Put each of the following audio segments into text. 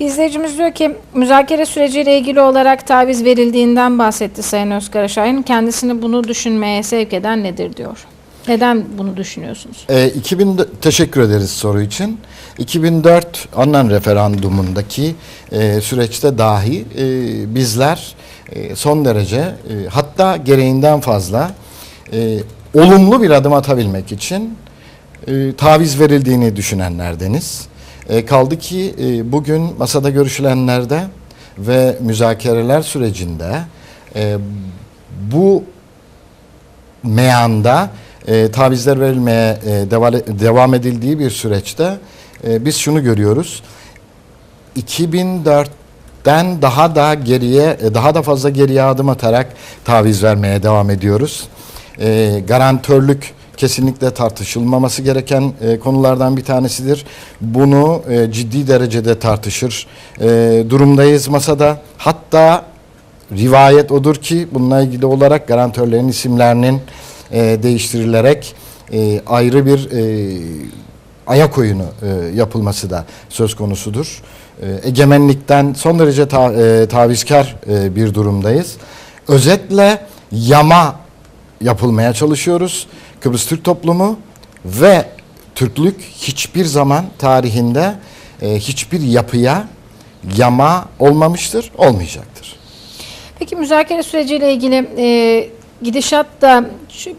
İzleyicimiz diyor ki müzakere süreciyle ilgili olarak taviz verildiğinden bahsetti Sayın Özkar Şahin. Kendisini bunu düşünmeye sevk eden nedir diyor. Neden bunu düşünüyorsunuz? E, 2000 teşekkür ederiz soru için. 2004 Annan referandumundaki e, süreçte dahi e, bizler e, son derece e, hatta gereğinden fazla e, olumlu bir adım atabilmek için e, taviz verildiğini düşünenlerdeniz. E, kaldı ki e, bugün masada görüşülenlerde ve müzakereler sürecinde e, bu meyanda e, tavizler verilmeye e, deva- devam edildiği bir süreçte e, biz şunu görüyoruz. 2004'ten daha da geriye, e, daha da fazla geriye adım atarak taviz vermeye devam ediyoruz. E, garantörlük kesinlikle tartışılmaması gereken e, konulardan bir tanesidir. Bunu e, ciddi derecede tartışır e, durumdayız masada. Hatta rivayet odur ki bununla ilgili olarak garantörlerin isimlerinin e, değiştirilerek e, ayrı bir e, ayak oyunu e, yapılması da söz konusudur. E, egemenlikten son derece ta, e, tavizkar e, bir durumdayız. Özetle yama yapılmaya çalışıyoruz. Kıbrıs Türk toplumu ve Türklük hiçbir zaman tarihinde e, hiçbir yapıya yama olmamıştır, olmayacaktır. Peki müzakere süreciyle ilgili e, gidişatta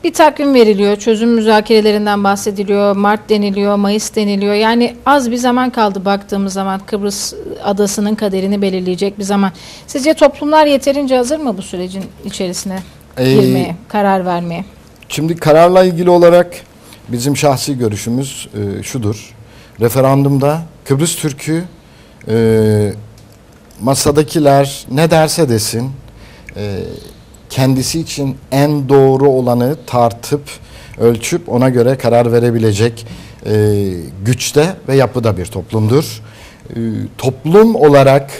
bir takvim veriliyor. Çözüm müzakerelerinden bahsediliyor. Mart deniliyor, Mayıs deniliyor. Yani az bir zaman kaldı baktığımız zaman Kıbrıs adasının kaderini belirleyecek bir zaman. Sizce toplumlar yeterince hazır mı bu sürecin içerisine Ee, girmeye, karar vermeye? Şimdi kararla ilgili olarak bizim şahsi görüşümüz e, şudur. Referandumda Kıbrıs Türk'ü e, masadakiler ne derse desin e, kendisi için en doğru olanı tartıp ölçüp ona göre karar verebilecek e, güçte ve yapıda bir toplumdur. E, toplum olarak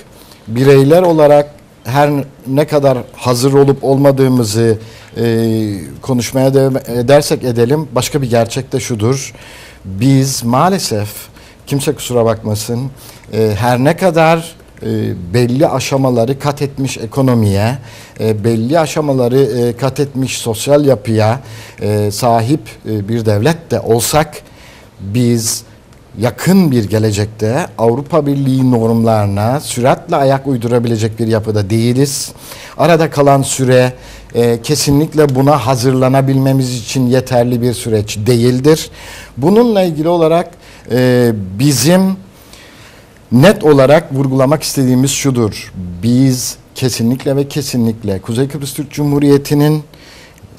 bireyler olarak her ne kadar hazır olup olmadığımızı e, konuşmaya devam edersek edelim başka bir gerçek de şudur. Biz maalesef kimse kusura bakmasın e, her ne kadar e, belli aşamaları kat etmiş ekonomiye, e, belli aşamaları e, kat etmiş sosyal yapıya e, sahip e, bir devlet de olsak biz yakın bir gelecekte Avrupa Birliği normlarına süratle ayak uydurabilecek bir yapıda değiliz. Arada kalan süre e, kesinlikle buna hazırlanabilmemiz için yeterli bir süreç değildir. Bununla ilgili olarak e, bizim net olarak vurgulamak istediğimiz şudur. Biz kesinlikle ve kesinlikle Kuzey Kıbrıs Türk Cumhuriyeti'nin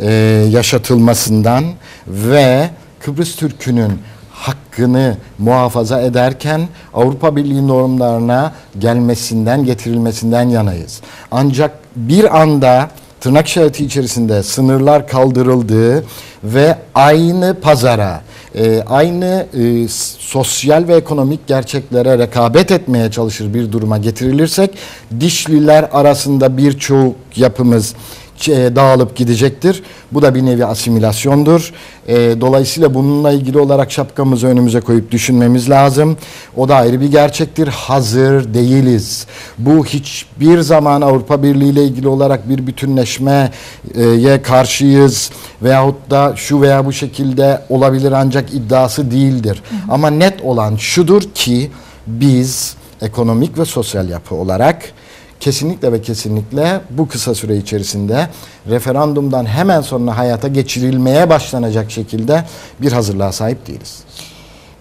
e, yaşatılmasından ve Kıbrıs Türk'ünün hakkını muhafaza ederken Avrupa Birliği normlarına gelmesinden, getirilmesinden yanayız. Ancak bir anda tırnak işareti içerisinde sınırlar kaldırıldığı ve aynı pazara, e, aynı e, sosyal ve ekonomik gerçeklere rekabet etmeye çalışır bir duruma getirilirek dişliler arasında birçok yapımız dağılıp gidecektir. Bu da bir nevi asimilasyondur. E, dolayısıyla bununla ilgili olarak şapkamızı önümüze koyup düşünmemiz lazım. O da ayrı bir gerçektir. Hazır değiliz. Bu hiçbir zaman Avrupa Birliği ile ilgili olarak bir bütünleşmeye karşıyız veyahut da şu veya bu şekilde olabilir ancak iddiası değildir. Ama net olan şudur ki biz ekonomik ve sosyal yapı olarak kesinlikle ve kesinlikle bu kısa süre içerisinde referandumdan hemen sonra hayata geçirilmeye başlanacak şekilde bir hazırlığa sahip değiliz.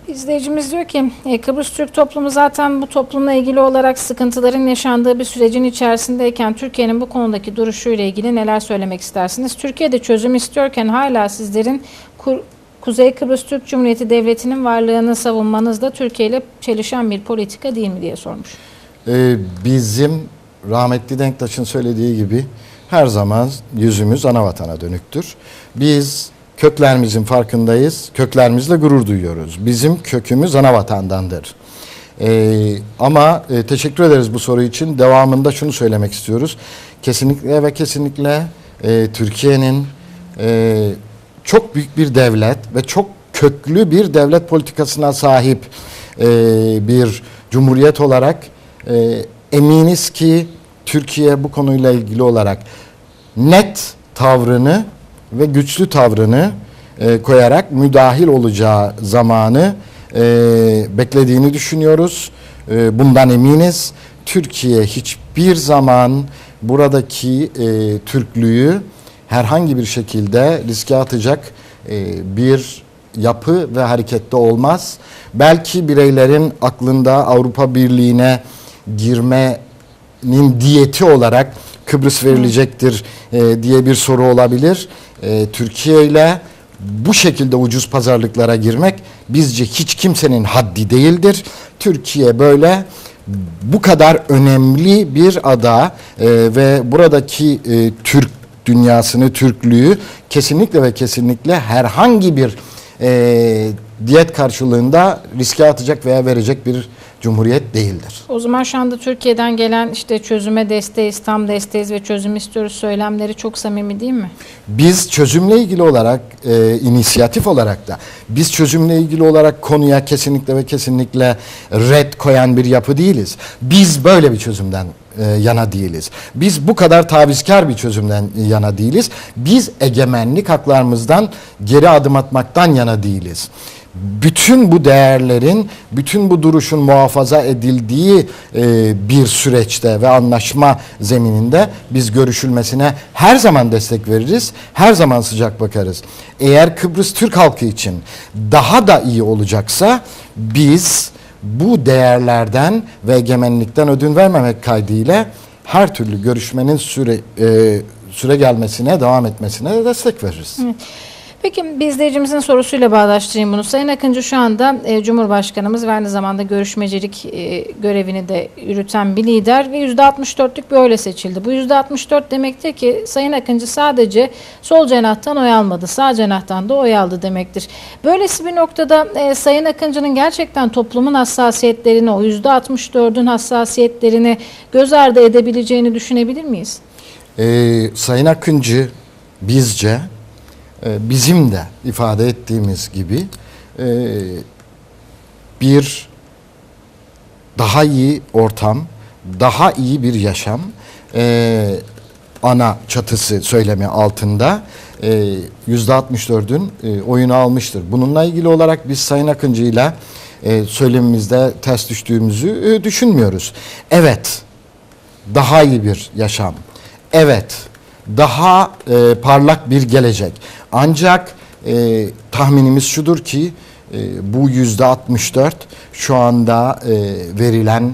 İzleyicimiz diyor ki e, Kıbrıs Türk toplumu zaten bu toplumla ilgili olarak sıkıntıların yaşandığı bir sürecin içerisindeyken Türkiye'nin bu konudaki duruşuyla ilgili neler söylemek istersiniz? Türkiye'de çözüm istiyorken hala sizlerin Kur- Kuzey Kıbrıs Türk Cumhuriyeti Devleti'nin varlığını savunmanız da Türkiye ile çelişen bir politika değil mi diye sormuş. Ee, bizim rahmetli Denktaş'ın söylediği gibi her zaman yüzümüz ana vatana dönüktür. Biz köklerimizin farkındayız, köklerimizle gurur duyuyoruz. Bizim kökümüz ana vatandandır. Ee, ama e, teşekkür ederiz bu soru için. Devamında şunu söylemek istiyoruz. Kesinlikle ve kesinlikle e, Türkiye'nin e, çok büyük bir devlet ve çok köklü bir devlet politikasına sahip e, bir cumhuriyet olarak e, eminiz ki Türkiye bu konuyla ilgili olarak net tavrını ve güçlü tavrını e, koyarak müdahil olacağı zamanı e, beklediğini düşünüyoruz. E, bundan eminiz. Türkiye hiçbir zaman buradaki e, Türklüğü herhangi bir şekilde riske atacak e, bir yapı ve harekette olmaz. Belki bireylerin aklında Avrupa Birliği'ne girmenin diyeti olarak Kıbrıs verilecektir e, diye bir soru olabilir. E, Türkiye ile bu şekilde ucuz pazarlıklara girmek bizce hiç kimsenin haddi değildir. Türkiye böyle bu kadar önemli bir ada e, ve buradaki e, Türk dünyasını, Türklüğü kesinlikle ve kesinlikle herhangi bir e, diyet karşılığında riske atacak veya verecek bir cumhuriyet değildir. O zaman şu anda Türkiye'den gelen işte çözüme desteğiz, tam desteğiz ve çözüm istiyoruz söylemleri çok samimi değil mi? Biz çözümle ilgili olarak, e, inisiyatif olarak da biz çözümle ilgili olarak konuya kesinlikle ve kesinlikle red koyan bir yapı değiliz. Biz böyle bir çözümden e, yana değiliz. Biz bu kadar tavizkar bir çözümden yana değiliz. Biz egemenlik haklarımızdan geri adım atmaktan yana değiliz. Bütün bu değerlerin, bütün bu duruşun muhafaza edildiği e, bir süreçte ve anlaşma zemininde biz görüşülmesine her zaman destek veririz, her zaman sıcak bakarız. Eğer Kıbrıs Türk halkı için daha da iyi olacaksa biz bu değerlerden ve egemenlikten ödün vermemek kaydıyla her türlü görüşmenin süre e, süre gelmesine, devam etmesine de destek veririz. Peki bir izleyicimizin sorusuyla bağdaştırayım bunu. Sayın Akıncı şu anda e, Cumhurbaşkanımız ve aynı zamanda görüşmecilik e, görevini de yürüten bir lider ve %64'lük bir oyla seçildi. Bu %64 demektir ki Sayın Akıncı sadece sol cenahtan oy almadı, sağ cenahtan da oy aldı demektir. Böylesi bir noktada e, Sayın Akıncı'nın gerçekten toplumun hassasiyetlerini, o %64'ün hassasiyetlerini göz ardı edebileceğini düşünebilir miyiz? Ee, Sayın Akıncı bizce bizim de ifade ettiğimiz gibi e, bir daha iyi ortam, daha iyi bir yaşam e, ana çatısı söylemi altında e, %64'ün e, oyunu almıştır. Bununla ilgili olarak biz Sayın Akıncı'yla e, söylemimizde ters düştüğümüzü e, düşünmüyoruz. Evet, daha iyi bir yaşam. Evet, daha e, parlak bir gelecek. Ancak e, tahminimiz şudur ki e, bu yüzde 64 şu anda e, verilen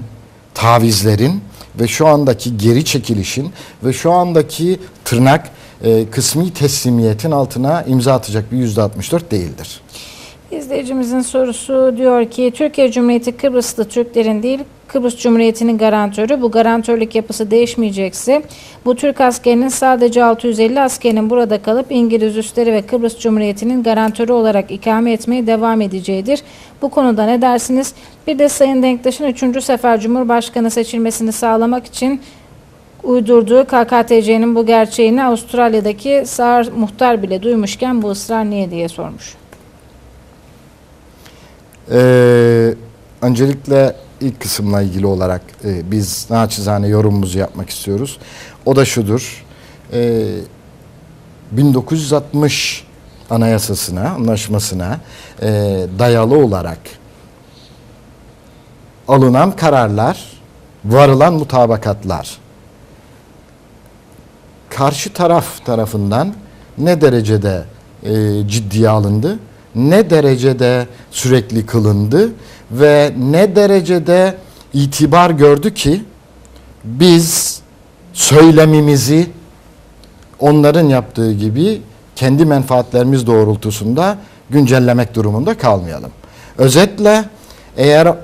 tavizlerin ve şu andaki geri çekilişin ve şu andaki tırnak e, kısmi teslimiyetin altına imza atacak bir yüzde 64 değildir. İzleyicimizin sorusu diyor ki Türkiye Cumhuriyeti Kıbrıslı Türklerin değil Kıbrıs Cumhuriyeti'nin garantörü. Bu garantörlük yapısı değişmeyecekse bu Türk askerinin sadece 650 askerinin burada kalıp İngiliz üsleri ve Kıbrıs Cumhuriyeti'nin garantörü olarak ikame etmeye devam edeceğidir. Bu konuda ne dersiniz? Bir de Sayın Denktaş'ın 3. sefer Cumhurbaşkanı seçilmesini sağlamak için uydurduğu KKTC'nin bu gerçeğini Avustralya'daki sağır muhtar bile duymuşken bu ısrar niye diye sormuş. Ee, öncelikle ilk kısımla ilgili olarak e, biz naçizane yorumumuzu yapmak istiyoruz. O da şudur. E, 1960 anayasasına, anlaşmasına e, dayalı olarak alınan kararlar, varılan mutabakatlar karşı taraf tarafından ne derecede e, ciddiye alındı, ne derecede sürekli kılındı ve ne derecede itibar gördü ki biz söylemimizi onların yaptığı gibi kendi menfaatlerimiz doğrultusunda güncellemek durumunda kalmayalım. Özetle eğer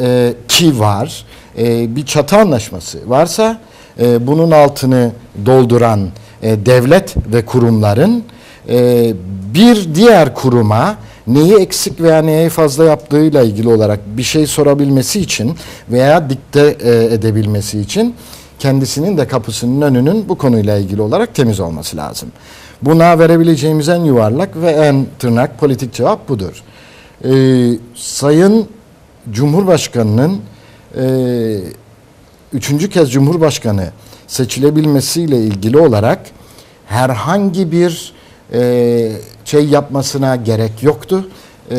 e, ki var e, bir çatı anlaşması varsa e, bunun altını dolduran e, devlet ve kurumların e, bir diğer kuruma neyi eksik veya neyi fazla yaptığıyla ilgili olarak bir şey sorabilmesi için veya dikte e, edebilmesi için kendisinin de kapısının önünün bu konuyla ilgili olarak temiz olması lazım. Buna verebileceğimiz en yuvarlak ve en tırnak politik cevap budur. Ee, Sayın Cumhurbaşkanı'nın e, üçüncü kez Cumhurbaşkanı seçilebilmesiyle ilgili olarak herhangi bir e, şey yapmasına gerek yoktu. E,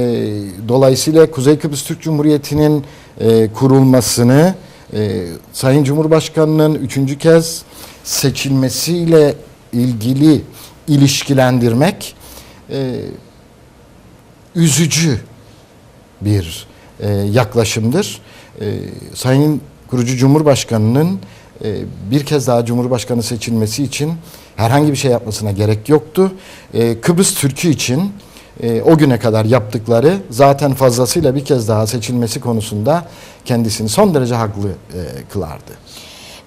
dolayısıyla Kuzey Kıbrıs Türk Cumhuriyeti'nin e, kurulmasını e, Sayın Cumhurbaşkanı'nın üçüncü kez seçilmesiyle ilgili ilişkilendirmek e, üzücü bir e, yaklaşımdır. E, Sayın kurucu Cumhurbaşkanı'nın e, bir kez daha Cumhurbaşkanı seçilmesi için herhangi bir şey yapmasına gerek yoktu. E, Kıbrıs Türk'ü için e, o güne kadar yaptıkları zaten fazlasıyla bir kez daha seçilmesi konusunda kendisini son derece haklı e, kılardı.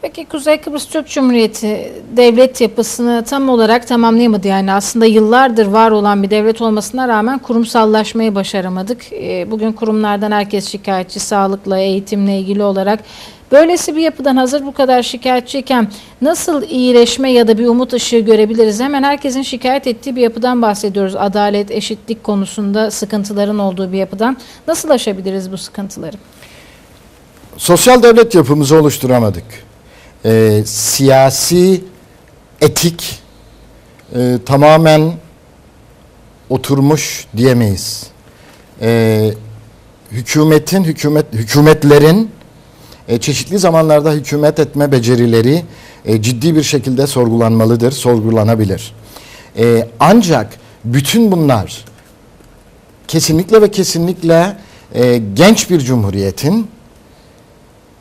Peki Kuzey Kıbrıs Türk Cumhuriyeti devlet yapısını tam olarak tamamlayamadı. Yani aslında yıllardır var olan bir devlet olmasına rağmen kurumsallaşmayı başaramadık. Ee, Bugün kurumlardan herkes şikayetçi, sağlıkla, eğitimle ilgili olarak. Böylesi bir yapıdan hazır bu kadar şikayetçiyken nasıl iyileşme ya da bir umut ışığı görebiliriz? Hemen herkesin şikayet ettiği bir yapıdan bahsediyoruz. Adalet, eşitlik konusunda sıkıntıların olduğu bir yapıdan. Nasıl aşabiliriz bu sıkıntıları? Sosyal devlet yapımızı oluşturamadık. Ee, siyasi etik e, tamamen oturmuş diyemeyiz. Ee, hükümetin, hükümet hükümetlerin e, çeşitli zamanlarda hükümet etme becerileri e, ciddi bir şekilde sorgulanmalıdır, sorgulanabilir. E, ancak bütün bunlar kesinlikle ve kesinlikle e, genç bir cumhuriyetin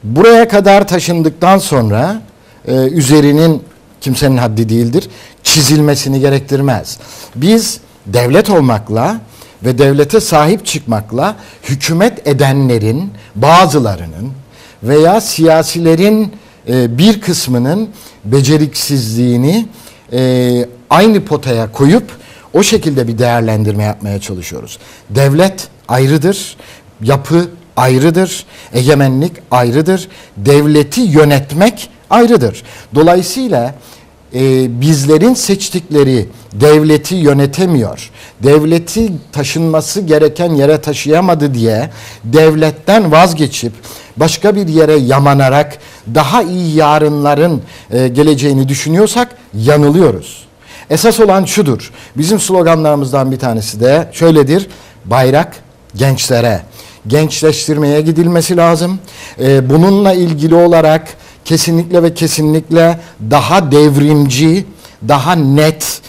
buraya kadar taşındıktan sonra e, üzerinin kimsenin haddi değildir çizilmesini gerektirmez. Biz devlet olmakla ve devlete sahip çıkmakla hükümet edenlerin bazılarının veya siyasilerin e, bir kısmının beceriksizliğini e, aynı potaya koyup o şekilde bir değerlendirme yapmaya çalışıyoruz. Devlet ayrıdır, yapı ayrıdır, egemenlik ayrıdır, devleti yönetmek ayrıdır. Dolayısıyla e, bizlerin seçtikleri devleti yönetemiyor, devleti taşınması gereken yere taşıyamadı diye devletten vazgeçip başka bir yere yamanarak daha iyi yarınların e, geleceğini düşünüyorsak yanılıyoruz. Esas olan şudur. Bizim sloganlarımızdan bir tanesi de şöyledir. Bayrak gençlere. Gençleştirmeye gidilmesi lazım. Ee, bununla ilgili olarak kesinlikle ve kesinlikle daha devrimci, daha net,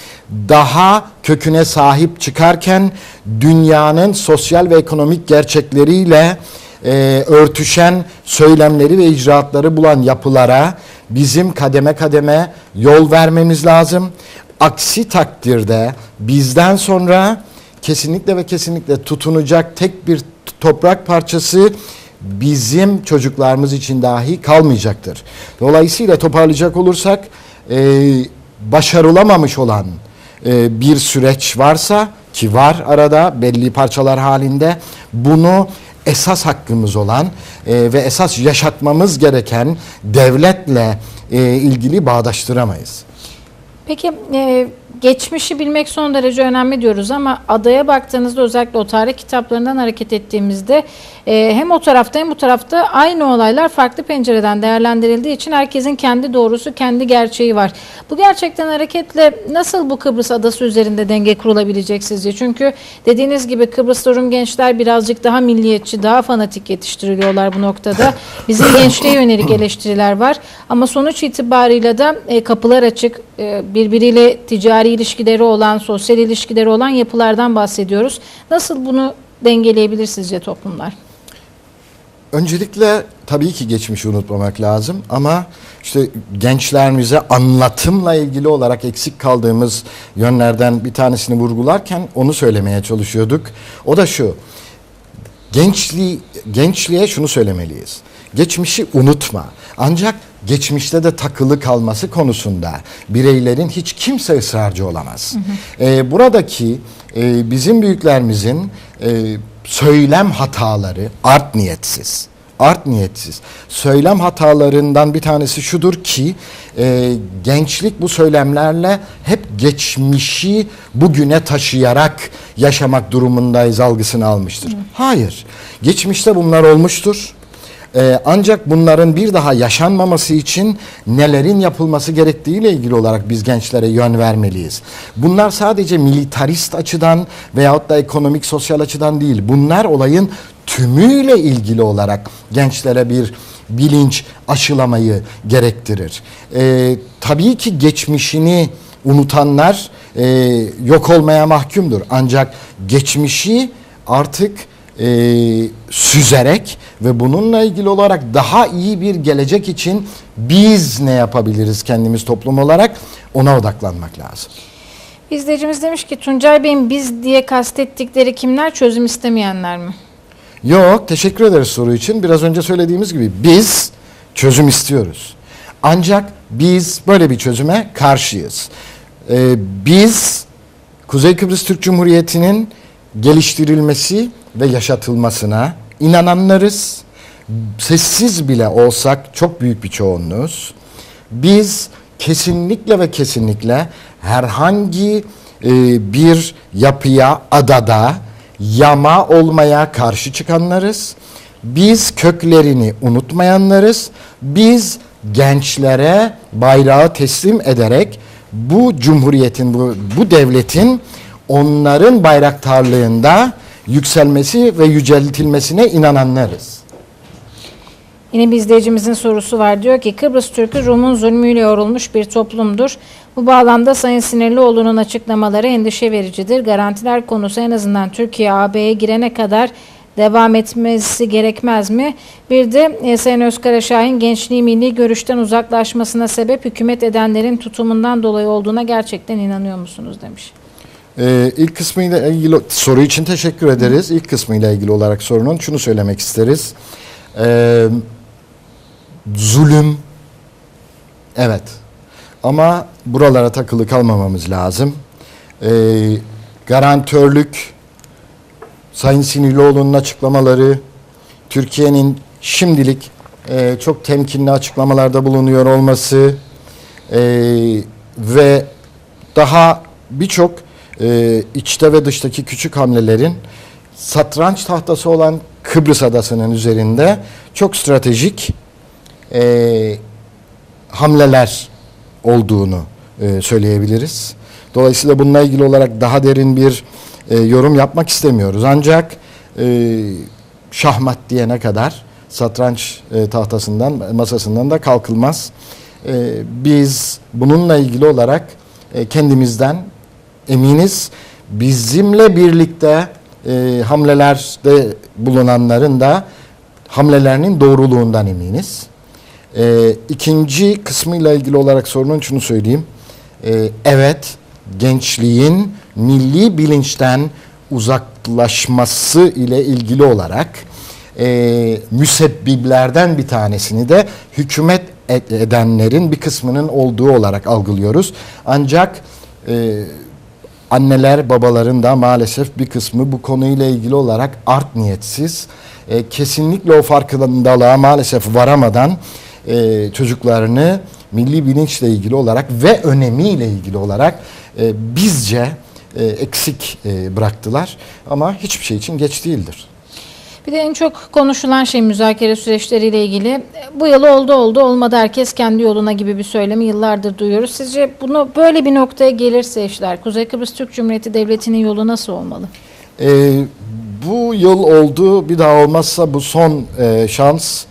daha köküne sahip çıkarken dünyanın sosyal ve ekonomik gerçekleriyle e, örtüşen söylemleri ve icraatları bulan yapılara bizim kademe kademe yol vermemiz lazım. Aksi takdirde bizden sonra kesinlikle ve kesinlikle tutunacak tek bir toprak parçası bizim çocuklarımız için dahi kalmayacaktır. Dolayısıyla toparlayacak olursak e, başarılamamış olan e, bir süreç varsa ki var arada belli parçalar halinde bunu esas hakkımız olan e, ve esas yaşatmamız gereken devletle e, ilgili bağdaştıramayız. Peki e, geçmişi bilmek son derece önemli diyoruz ama adaya baktığınızda özellikle o tarih kitaplarından hareket ettiğimizde e, hem o tarafta hem bu tarafta aynı olaylar farklı pencereden değerlendirildiği için herkesin kendi doğrusu, kendi gerçeği var. Bu gerçekten hareketle nasıl bu Kıbrıs adası üzerinde denge kurulabilecek sizce? Çünkü dediğiniz gibi Kıbrıs Rum gençler birazcık daha milliyetçi, daha fanatik yetiştiriliyorlar bu noktada. Bizim gençliğe yönelik eleştiriler var ama sonuç itibarıyla da e, kapılar açık, e, birbiriyle ticari ilişkileri olan, sosyal ilişkileri olan yapılardan bahsediyoruz. Nasıl bunu dengeleyebilir sizce toplumlar? Öncelikle tabii ki geçmişi unutmamak lazım ama işte gençlerimize anlatımla ilgili olarak eksik kaldığımız yönlerden bir tanesini vurgularken onu söylemeye çalışıyorduk. O da şu. Gençliği gençliğe şunu söylemeliyiz. Geçmişi unutma. Ancak geçmişte de takılı kalması konusunda bireylerin hiç kimse ısrarcı olamaz. Hı hı. Ee, buradaki e, bizim büyüklerimizin e, söylem hataları art niyetsiz. Art niyetsiz. Söylem hatalarından bir tanesi şudur ki e, gençlik bu söylemlerle hep geçmişi bugüne taşıyarak yaşamak durumundayız algısını almıştır. Hı. Hayır. Geçmişte bunlar olmuştur. Ee, ancak bunların bir daha yaşanmaması için nelerin yapılması gerektiğiyle ilgili olarak biz gençlere yön vermeliyiz. Bunlar sadece militarist açıdan veyahut da ekonomik sosyal açıdan değil. Bunlar olayın tümüyle ilgili olarak gençlere bir bilinç aşılamayı gerektirir. Ee, tabii ki geçmişini unutanlar e, yok olmaya mahkumdur. Ancak geçmişi artık e, süzerek ve bununla ilgili olarak daha iyi bir gelecek için biz ne yapabiliriz kendimiz toplum olarak ona odaklanmak lazım. İzleyicimiz demiş ki Tuncay Bey'in biz diye kastettikleri kimler çözüm istemeyenler mi? Yok teşekkür ederiz soru için. Biraz önce söylediğimiz gibi biz çözüm istiyoruz. Ancak biz böyle bir çözüme karşıyız. Ee, biz Kuzey Kıbrıs Türk Cumhuriyeti'nin geliştirilmesi ve yaşatılmasına inananlarız. Sessiz bile olsak çok büyük bir çoğunluğuz. Biz kesinlikle ve kesinlikle herhangi e, bir yapıya, adada yama olmaya karşı çıkanlarız. Biz köklerini unutmayanlarız. Biz gençlere bayrağı teslim ederek bu cumhuriyetin, bu, bu devletin onların bayraktarlığında yükselmesi ve yüceltilmesine inananlarız. Yine bir izleyicimizin sorusu var. Diyor ki Kıbrıs Türk'ü Rum'un zulmüyle yorulmuş bir toplumdur. Bu bağlamda Sayın Sinirlioğlu'nun açıklamaları endişe vericidir. Garantiler konusu en azından Türkiye AB'ye girene kadar devam etmesi gerekmez mi? Bir de e, Sayın Özkara Şahin gençliği milli görüşten uzaklaşmasına sebep hükümet edenlerin tutumundan dolayı olduğuna gerçekten inanıyor musunuz demiş. Ee, ilk kısmıyla ilgili soru için teşekkür ederiz. İlk kısmıyla ilgili olarak sorunun şunu söylemek isteriz. Ee, zulüm evet ama buralara takılı kalmamamız lazım. Ee, garantörlük Sayın Sinirlioğlu'nun açıklamaları Türkiye'nin şimdilik e, çok temkinli açıklamalarda bulunuyor olması e, ve daha birçok e, içte ve dıştaki küçük hamlelerin satranç tahtası olan Kıbrıs adasının üzerinde çok stratejik e, hamleler olduğunu e, söyleyebiliriz. Dolayısıyla bununla ilgili olarak daha derin bir e, yorum yapmak istemiyoruz. Ancak e, şahmat diyene kadar satranç e, tahtasından, masasından da kalkılmaz. E, biz bununla ilgili olarak e, kendimizden eminiz. Bizimle birlikte e, hamlelerde bulunanların da hamlelerinin doğruluğundan eminiz. E, ikinci kısmıyla ilgili olarak sorunun şunu söyleyeyim. E, evet, gençliğin milli bilinçten uzaklaşması ile ilgili olarak e, müsebbiblerden bir tanesini de hükümet ed- edenlerin bir kısmının olduğu olarak algılıyoruz. Ancak e, anneler babaların da maalesef bir kısmı bu konuyla ilgili olarak art niyetsiz e, kesinlikle o farkındalığa maalesef varamadan e, çocuklarını milli bilinçle ilgili olarak ve önemiyle ilgili olarak e, bizce e, eksik e, bıraktılar ama hiçbir şey için geç değildir. Bir de en çok konuşulan şey müzakere süreçleriyle ilgili. Bu yıl oldu oldu olmadı herkes kendi yoluna gibi bir söylemi yıllardır duyuyoruz. Sizce bunu böyle bir noktaya gelirse işler Kuzey Kıbrıs Türk Cumhuriyeti Devleti'nin yolu nasıl olmalı? E, bu yıl oldu bir daha olmazsa bu son e, şans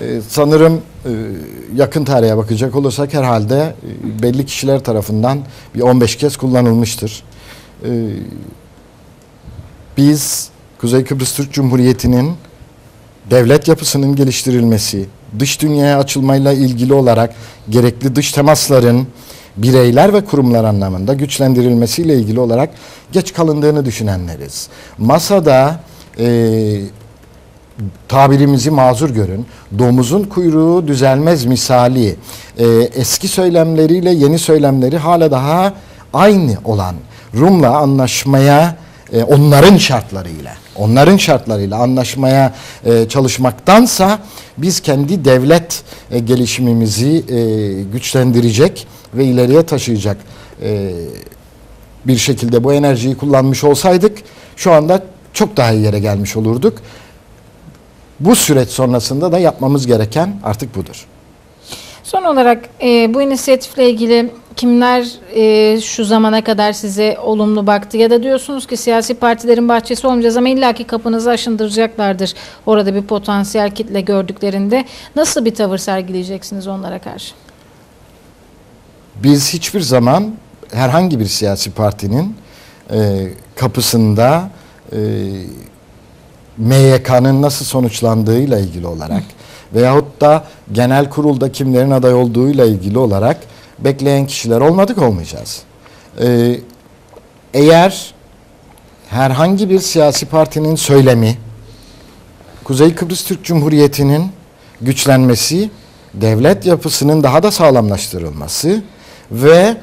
e, sanırım e, yakın tarihe bakacak olursak herhalde e, belli kişiler tarafından bir 15 kez kullanılmıştır. E, biz Kuzey Kıbrıs Türk Cumhuriyeti'nin devlet yapısının geliştirilmesi, dış dünyaya açılmayla ilgili olarak gerekli dış temasların bireyler ve kurumlar anlamında güçlendirilmesiyle ilgili olarak geç kalındığını düşünenleriz. Masada e, tabirimizi mazur görün. Domuzun kuyruğu düzelmez misali e, eski söylemleriyle yeni söylemleri hala daha aynı olan Rum'la anlaşmaya e, onların şartlarıyla onların şartlarıyla anlaşmaya e, çalışmaktansa biz kendi devlet e, gelişimimizi e, güçlendirecek ve ileriye taşıyacak e, bir şekilde bu enerjiyi kullanmış olsaydık şu anda çok daha iyi yere gelmiş olurduk. Bu süreç sonrasında da yapmamız gereken artık budur. Son olarak e, bu inisiyatifle ilgili kimler e, şu zamana kadar size olumlu baktı? Ya da diyorsunuz ki siyasi partilerin bahçesi olmayacağız ama illaki kapınızı aşındıracaklardır. Orada bir potansiyel kitle gördüklerinde nasıl bir tavır sergileyeceksiniz onlara karşı? Biz hiçbir zaman herhangi bir siyasi partinin e, kapısında e, MYK'nın nasıl sonuçlandığıyla ilgili olarak veyahut da genel kurulda kimlerin aday olduğuyla ilgili olarak bekleyen kişiler olmadık olmayacağız. E, eğer herhangi bir siyasi partinin söylemi Kuzey Kıbrıs Türk Cumhuriyeti'nin güçlenmesi, devlet yapısının daha da sağlamlaştırılması ve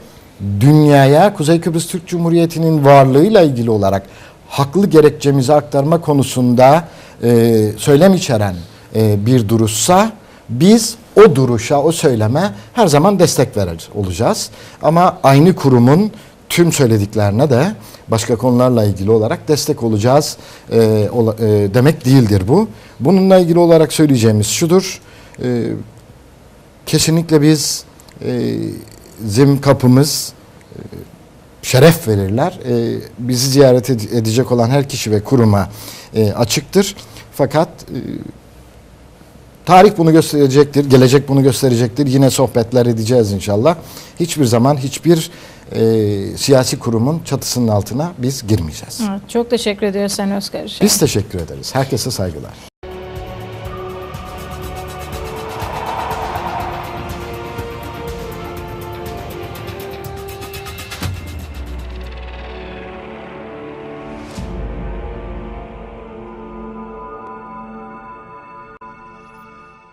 dünyaya Kuzey Kıbrıs Türk Cumhuriyeti'nin varlığıyla ilgili olarak haklı gerekçemizi aktarma konusunda e, söylem içeren e, bir duruşsa biz o duruşa, o söyleme her zaman destek verir olacağız. Ama aynı kurumun tüm söylediklerine de başka konularla ilgili olarak destek olacağız e, ola- e, demek değildir bu. Bununla ilgili olarak söyleyeceğimiz şudur. E, kesinlikle biz e, zim kapımız e, şeref verirler. E, bizi ziyaret ed- edecek olan her kişi ve kuruma e, açıktır. Fakat e, tarih bunu gösterecektir, gelecek bunu gösterecektir. Yine sohbetler edeceğiz inşallah. Hiçbir zaman hiçbir e, siyasi kurumun çatısının altına biz girmeyeceğiz. Evet, çok teşekkür ediyoruz Sayın Özkar. Biz teşekkür ederiz. Herkese saygılar.